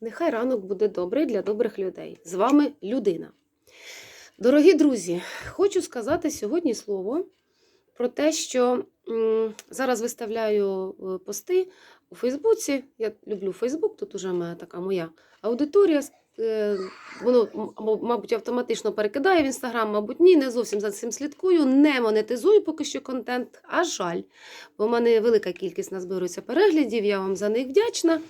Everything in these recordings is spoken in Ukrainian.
Нехай ранок буде добрий для добрих людей. З вами людина. Дорогі друзі, хочу сказати сьогодні слово про те, що зараз виставляю е, пости у Фейсбуці. Я люблю Фейсбук, тут уже моя така моя аудиторія. Е, Воно, мабуть, автоматично перекидає в інстаграм, мабуть, ні, не зовсім за цим слідкую, не монетизую поки що контент, а жаль. Бо в мене велика кількість назбирується переглядів, я вам за них вдячна.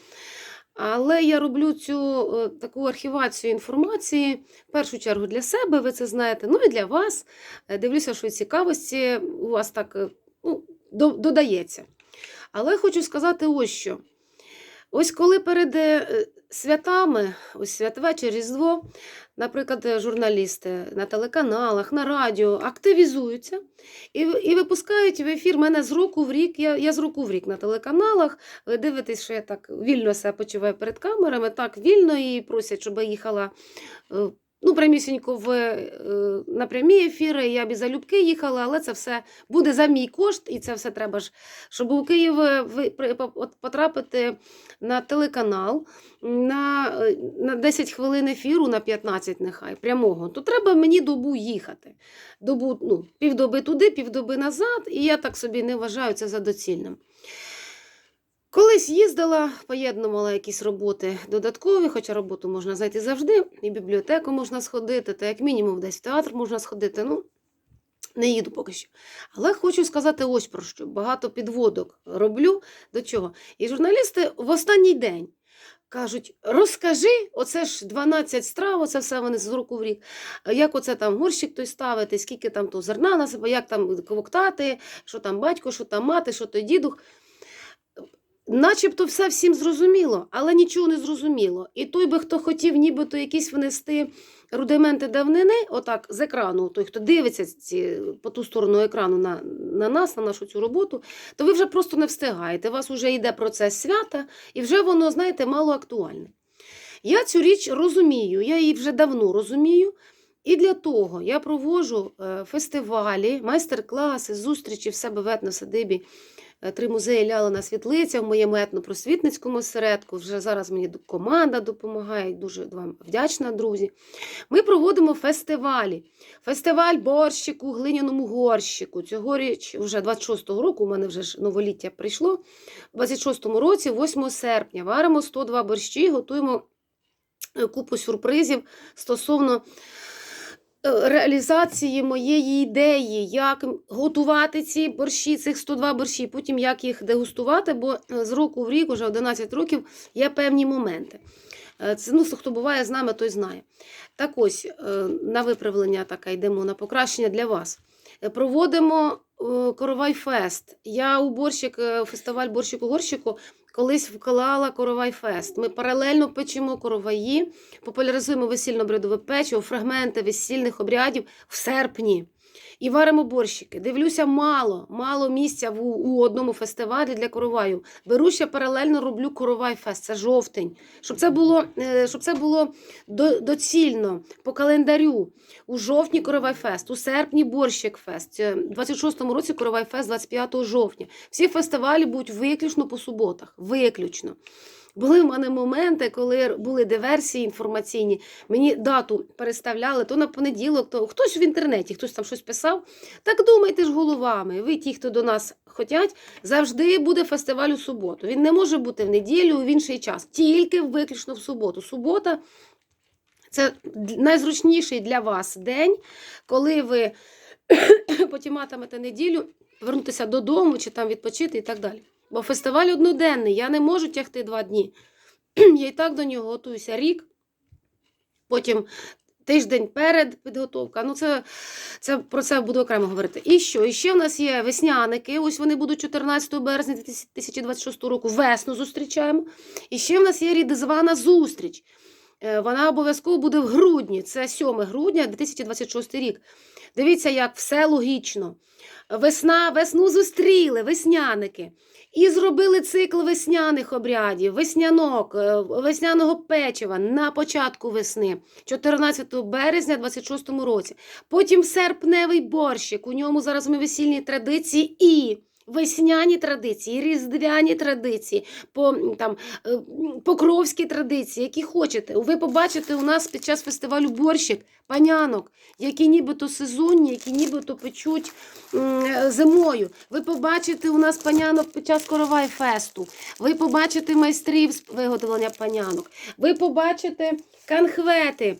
Але я роблю цю е, таку архівацію інформації в першу чергу для себе, ви це знаєте, ну і для вас. Е, Дивлюся, що цікавості у вас так е, ну, додається. Але хочу сказати ось що. Ось коли перед святами, ось святвечір, Різдво, наприклад, е, журналісти на телеканалах, на радіо активізуються і, і випускають в ефір мене з року в рік. Я, я з року в рік на телеканалах. Ви дивитесь, що я так вільно себе почуваю перед камерами, так вільно і просять, щоб я їхала. Ну, прямісінько в, е, на прямі ефіри, я б і залюбки їхала, але це все буде за мій кошт, і це все треба ж, щоб у Київ потрапити на телеканал на, е, на 10 хвилин ефіру, на 15 нехай, прямого, то треба мені добу їхати. Добу, ну, півдоби туди, півдоби назад, і я так собі не вважаю це за доцільним. Колись їздила, поєднувала якісь роботи додаткові, хоча роботу можна знайти завжди, і бібліотеку можна сходити, та як мінімум десь в театр можна сходити. Ну, не їду поки що. Але хочу сказати ось про що. Багато підводок роблю до чого. І журналісти в останній день кажуть: розкажи, оце ж 12 страв, оце все вони з року в рік. Як оце там горщик той ставити, скільки там то зерна на себе, як там ковоктати, що там батько, що там мати, що той дідух. Начебто все всім зрозуміло, але нічого не зрозуміло. І той би, хто хотів нібито якісь внести рудименти давнини, отак з екрану, той, хто дивиться ці, по ту сторону екрану на, на нас, на нашу цю роботу, то ви вже просто не встигаєте. У вас вже йде процес свята, і вже воно, знаєте, мало актуальне. Я цю річ розумію, я її вже давно розумію. І для того я проводжу е, фестивалі, майстер-класи, зустрічі в себе в етносадибі три музеї Лялина Світлиця в моєму етнопросвітницькому осередку. Вже зараз мені команда допомагає, дуже вам вдячна, друзі. Ми проводимо фестивалі. Фестиваль борщику, глиняному горщику. Цьогоріч, вже 26-го року, у мене вже ж новоліття прийшло. У 26-му році, 8 серпня, варимо 102 борщі, готуємо е, купу сюрпризів стосовно е, реалізації моєї ідеї, як готувати ці борщі, цих 102 борщі, потім як їх дегустувати, бо е, з року в рік, уже 11 років, є певні моменти. Е, Це, ну, хто буває з нами, той знає. Так ось, е, на виправлення така йдемо на покращення для вас. Проводимо е, Коровай Фест. Я у борщик, фестиваль борщику горщику колись вклала Коровай Фест. Ми паралельно печемо короваї, популяризуємо весільно-брядове печиво, фрагменти весільних обрядів в серпні. І варимо борщики. Дивлюся, мало, мало місця в, у одному фестивалі для короваю. Беру ще паралельно роблю коровай фест, це жовтень. Щоб це було, е, щоб це було до- доцільно по календарю. У жовтні коровай фест, у серпні борщик фест, е, в 26-му році коровай фест 25 жовтня. Всі фестивалі будуть виключно по суботах. Виключно. Були в мене моменти, коли були диверсії інформаційні. Мені дату переставляли то на понеділок, то хтось в інтернеті, хтось там щось писав. Так думайте ж головами. Ви, ті, хто до нас хотять, завжди буде фестиваль у суботу. Він не може бути в неділю, в інший час, тільки виключно в суботу. Субота це найзручніший для вас день, коли ви потім неділю повернутися додому чи там відпочити і так далі. Бо фестиваль одноденний, я не можу тягти два дні. Я і так до нього готуюся рік, потім тиждень перед підготовка. Ну, це, це про це буду окремо говорити. І що? І ще в нас є весняники. Ось вони будуть 14 березня 2026 року. Весну зустрічаємо. І ще в нас є рідзвана зустріч. Е, Вона обов'язково буде в грудні. Це 7 грудня 2026 рік. Дивіться, як все логічно. Весна, весну зустріли, весняники. І зробили цикл весняних обрядів, веснянок, е, весняного печива на початку весни, 14 березня 26 році. Потім серпневий борщик. У ньому зараз ми весільні традиції і весняні традиції, різдвяні традиції, по, там, е, покровські традиції, які хочете. Ви побачите у нас під час фестивалю борщик, панянок, які нібито сезонні, які нібито печуть е, зимою. Ви побачите у нас панянок під час коровай фесту. Ви побачите майстрів з виготовлення панянок. Ви побачите канхвети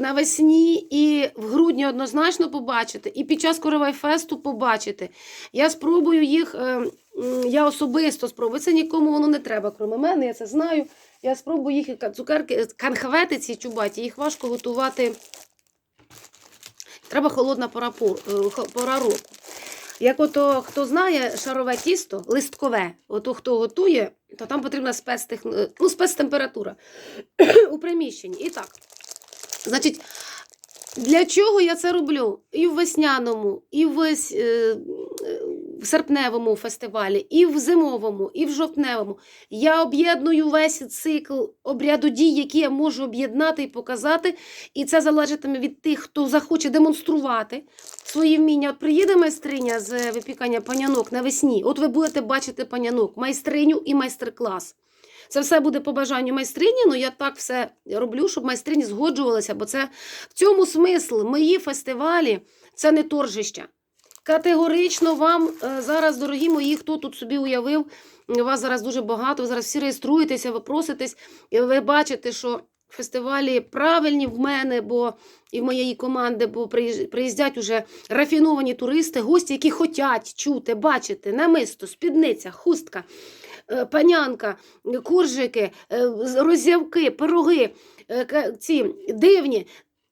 навесні і в грудні однозначно побачите, і під час коровай фесту побачите. Я спробую їх, е, я особисто спробую. Це нікому воно не треба, крім мене, я це знаю. Я спробую їх цукерки, канхвети ці чубаті, їх важко готувати. Треба холодна пора, пор- е, пора року. Як ото хто знає шарове тісто, листкове, ото хто готує, то там потрібна спецтех... ну, спецтемпература у приміщенні. І так, значить, для чого я це роблю? І в весняному, і в, е, е, серпневому фестивалі, і в зимовому, і в жовтневому. Я об'єдную весь цикл обряду дій, які я можу об'єднати і показати. І це залежатиме від тих, хто захоче демонструвати свої вміння. От приїде майстриня з випікання панянок навесні. От ви будете бачити панянок, майстриню і майстер-клас. Це все буде по бажанню майстрині, але я так все роблю, щоб майстрині згоджувалися, бо це в цьому смисл. Мої фестивалі це не торжища. Категорично вам е, зараз, дорогі мої, хто тут собі уявив, вас зараз дуже багато, ви зараз всі реєструєтеся, ви проситесь, і ви бачите, що фестивалі правильні в мене, бо і в моєї команди, бо приїздять уже рафіновані туристи, гості, які хочуть чути, бачити намисто, спідниця, хустка, панянка, куржики, е, роззявки, пироги, е, ці дивні.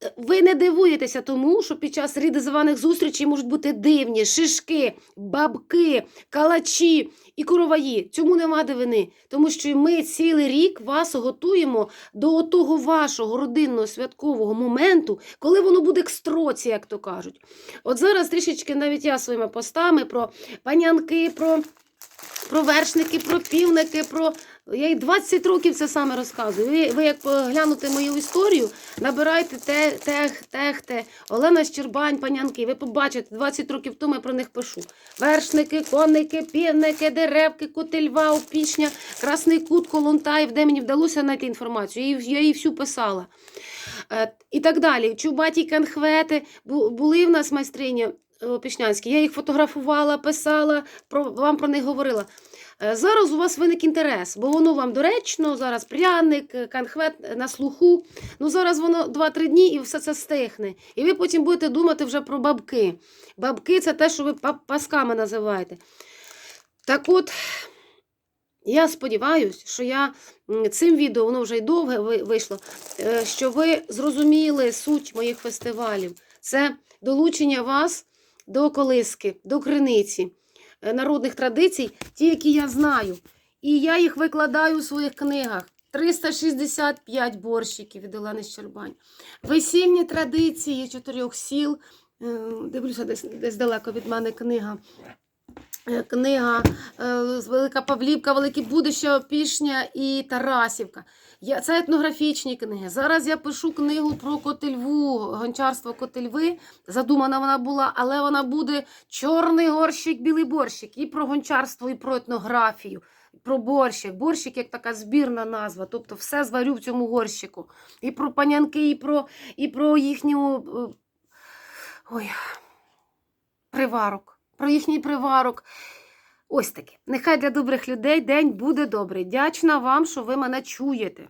Е, Ви не дивуєтеся тому, що під час рідзваних зустрічей можуть бути дивні шишки, бабки, калачі і короваї. Цьому нема дивини, тому що ми цілий рік вас готуємо до того вашого родинного святкового моменту, коли воно буде к строці, як то кажуть. От зараз трішечки навіть я своїми постами про панянки, про, про вершники, про півники, про. Я і 20 років це саме розказую. Ви, ви як поглянете мою історію, набирайте те, тех, техте, Олена Щербань, панянки. Ви побачите, 20 років тому я про них пишу. Вершники, конники, півники, деревки, котельва, опішня, Красний Кут, Колонтаїв, де мені вдалося знайти інформацію. Я її, всю писала. Е, і так далі. Чубаті канхвети були в нас майстрині е, опішнянські. Я їх фотографувала, писала, про, вам про них говорила. Е, Зараз у вас виник інтерес, бо воно вам доречно, зараз пряник, е, канхвет на слуху. Ну зараз воно 2-3 дні і все це стихне. І ви потім будете думати вже про бабки. Бабки це те, що ви пасками називаєте. Так от, я сподіваюся, що я цим відео, воно вже й довге вийшло, що ви зрозуміли суть моїх фестивалів. Це долучення вас до колиски, до криниці е, народних традицій, ті, які я знаю. І я їх викладаю у своїх книгах. 365 борщиків від Олени Щербань. Весільні традиції чотирьох сіл. Е, Дивлюся, десь, десь далеко від мене книга. Е, Книга е, Велика Павлівка, Велике Будище, Опішня і Тарасівка. Я, це етнографічні книги. Зараз я пишу книгу про Котельву, гончарство Котельви. Задумана вона була, але вона буде чорний горщик, білий борщик. І про гончарство, і про етнографію, і про борщик. Борщик як така збірна назва. Тобто все зварю в цьому горщику. І про панянки, і про, і про їхню е, ой, приварок. Про їхній приварок. Ось таке. Нехай для добрих людей день буде добрий. Дячна вам, що ви мене чуєте.